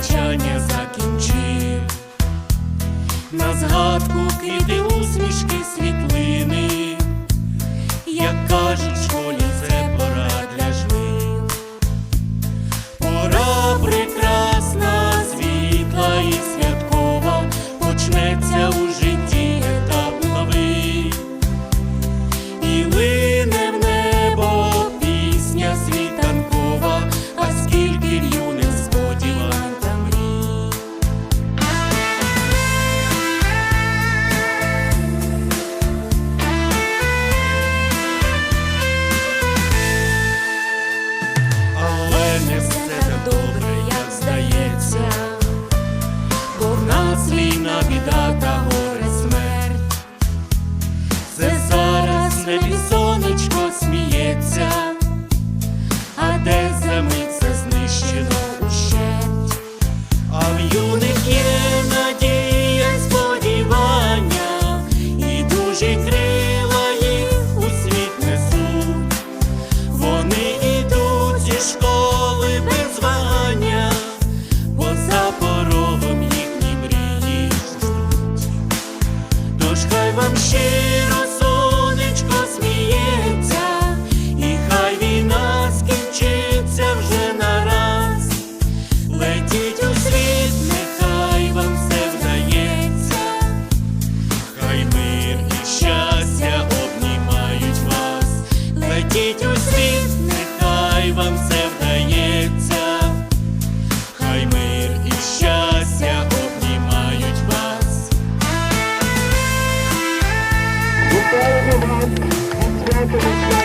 навчання закінчив, на згадку киди усмішки світлини. Хай вам ще. Wonderland and Wonderland.